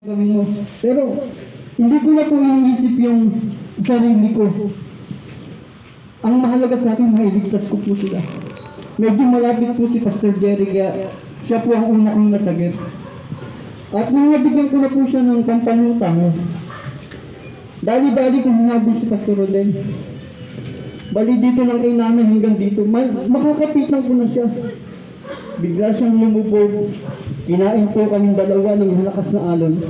mo. Pero, hindi ko na po iniisip yung sarili ko. Ang mahalaga sa akin, mailigtas ko po sila. Medyo malapit po si Pastor Jerry, kaya siya po ang una kong nasagip. At nung nabigyan ko na po siya ng pampanutang, dali-dali ko hinabol si Pastor Rodel. Bali dito lang kay nanay hanggang dito. Ma- makakapitan ko na siya. Bigla siyang lumubog. Kinain po kaming dalawa ng malakas na alon.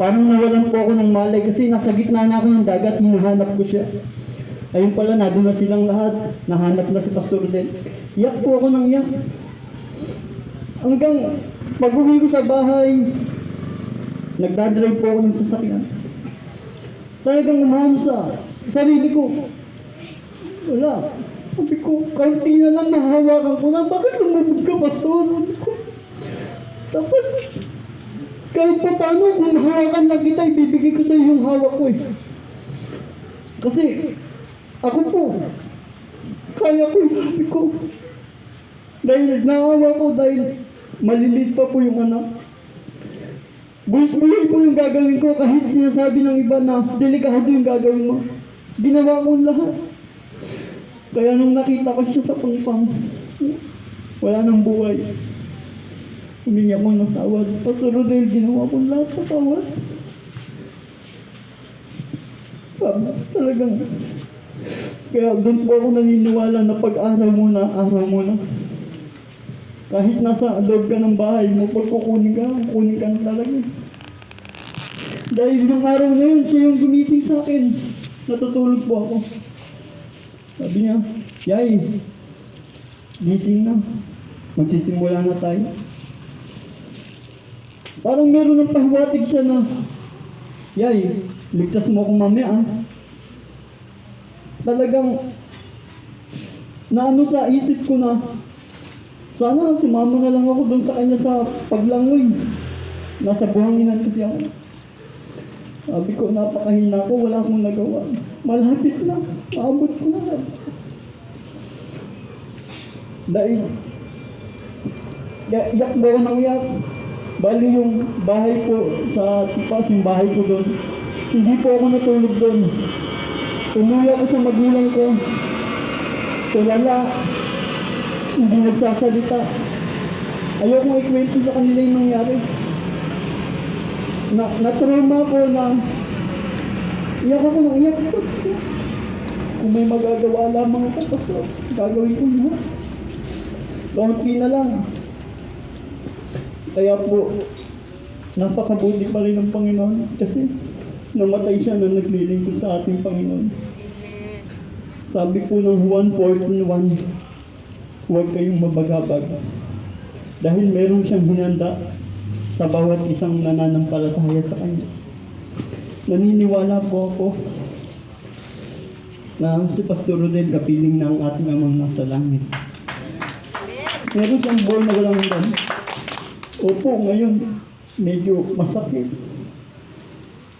Parang nawalan po ako ng malay kasi nasa gitna na ako ng dagat, hinahanap ko siya. Ayun pala, nado na silang lahat. Nahanap na si Pastor Rodel. Iyak po ako ng iyak. Hanggang pag uwi ko sa bahay, nagdadrive po ako ng sasakyan. Talagang umahon sa sarili ko. Wala. Sabi ko, kaunti na lang mahawakan ko na. Bakit lumubog ka, Pastor? Dapat kahit pa paano, kung hawakan lang kita, ibibigay ko sa iyo yung hawak ko eh. Kasi, ako po, kaya ko yung sabi ko. Dahil naawa ko dahil malilit pa po yung anak. Bulis-bulis po yung gagawin ko kahit sinasabi ng iba na delikado yung gagawin mo. Ginawa ko lahat. Kaya nung nakita ko siya sa pangpang, wala nang buhay. Humingi ako ng tawad. Pastor Rodel, ginawa ko lahat ng tawad. Sabi, talagang, kaya doon po ako naniniwala na pag-araw mo na, araw mo na. Kahit nasa loob ka ng bahay mo, pag kukunin ka, kukunin ka na talaga. Dahil yung araw na yun, siya yung gumising sa akin. Natutulog po ako. Sabi niya, Yay, gising na. Magsisimula na tayo. Parang meron ng pahiwatig siya na, Yay, ligtas mo akong mamaya ah. Talagang, naano sa isip ko na, sana sumama na lang ako doon sa kanya sa paglangoy. Nasa buhanginan kasi ako. Sabi ko, napakahina ko, wala akong nagawa. Malapit na, maabot ko na. Dahil, ya- iyak ba ako ng iyak? Bali yung bahay ko sa tipas, yung bahay ko doon. Hindi po ako natulog doon. Umuwi ako sa magulang ko. Tulala. Hindi nagsasalita. Ayokong ikwento sa kanila yung nangyari. Na, na-trauma ko na iyak ako ng iyak. Kung may magagawa lamang ako, basta gagawin ko lahat. Kaunti na lang. Kaya po, napakabuti pa rin ng Panginoon kasi namatay siya na naglilingkod sa ating Panginoon. Sabi po ng Juan 14.1, huwag kayong mabagabag. Dahil meron siyang hinanda sa bawat isang nananampalataya sa Kanya. Naniniwala po ako na si Pastor Rodel kapiling ng ating amang nasa langit. Meron siyang buwan na walang hanggan. Opo, ngayon, medyo masakit.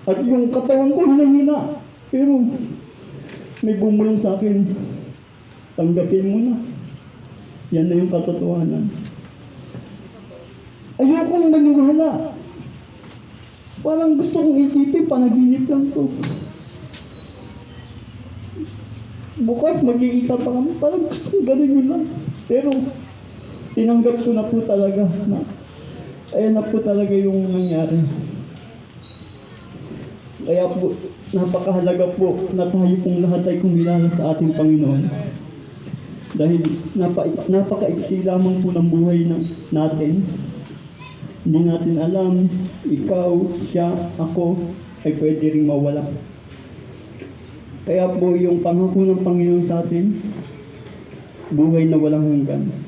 At yung katawan ko hinahina. Pero, may bumulong sa akin. Tanggapin mo na. Yan na yung katotohanan. Ayokong maniwala. Parang gusto kong isipin, panaginip lang to. Bukas magkikita pa kami. Parang gusto ganun yun lang. Pero, tinanggap ko na po talaga na ayan na po talaga yung nangyari. Kaya po, napakahalaga po na tayo pong lahat ay kumilala sa ating Panginoon. Dahil napa, napakaiksi lamang po ng buhay na, natin. Hindi natin alam, ikaw, siya, ako, ay pwede rin mawala. Kaya po yung pangako ng Panginoon sa atin, buhay na walang hanggan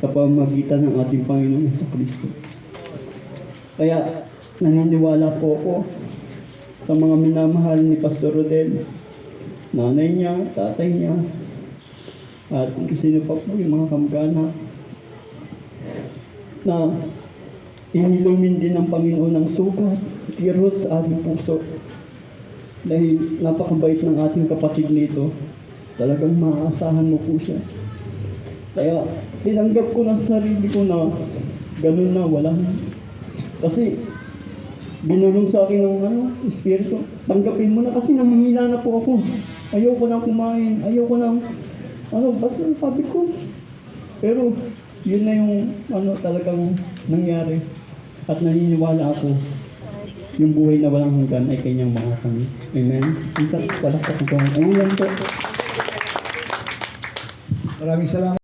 sa pamagitan ng ating Panginoon sa Kristo. Kaya naniniwala po ako sa mga minamahal ni Pastor Rodel, nanay niya, tatay niya, at kung sino pa po yung mga kamgana na inilumin din ng Panginoon ng sugat, kirot sa ating puso. Dahil napakabait ng ating kapatid nito, talagang maaasahan mo po siya. Kaya tinanggap ko sa sarili ko na ganun na, wala. Kasi, binulong sa akin ng ano, espiritu. Tanggapin mo na kasi nangihina na po ako. Ayoko na kumain. Ayoko na, ano, basta sabi ko. Pero, yun na yung, ano, talagang nangyari. At naniniwala ako, yung buhay na walang hanggan ay kanyang mga kami. Amen. Minsan, palakpak ko ang ulan po. Maraming salamat.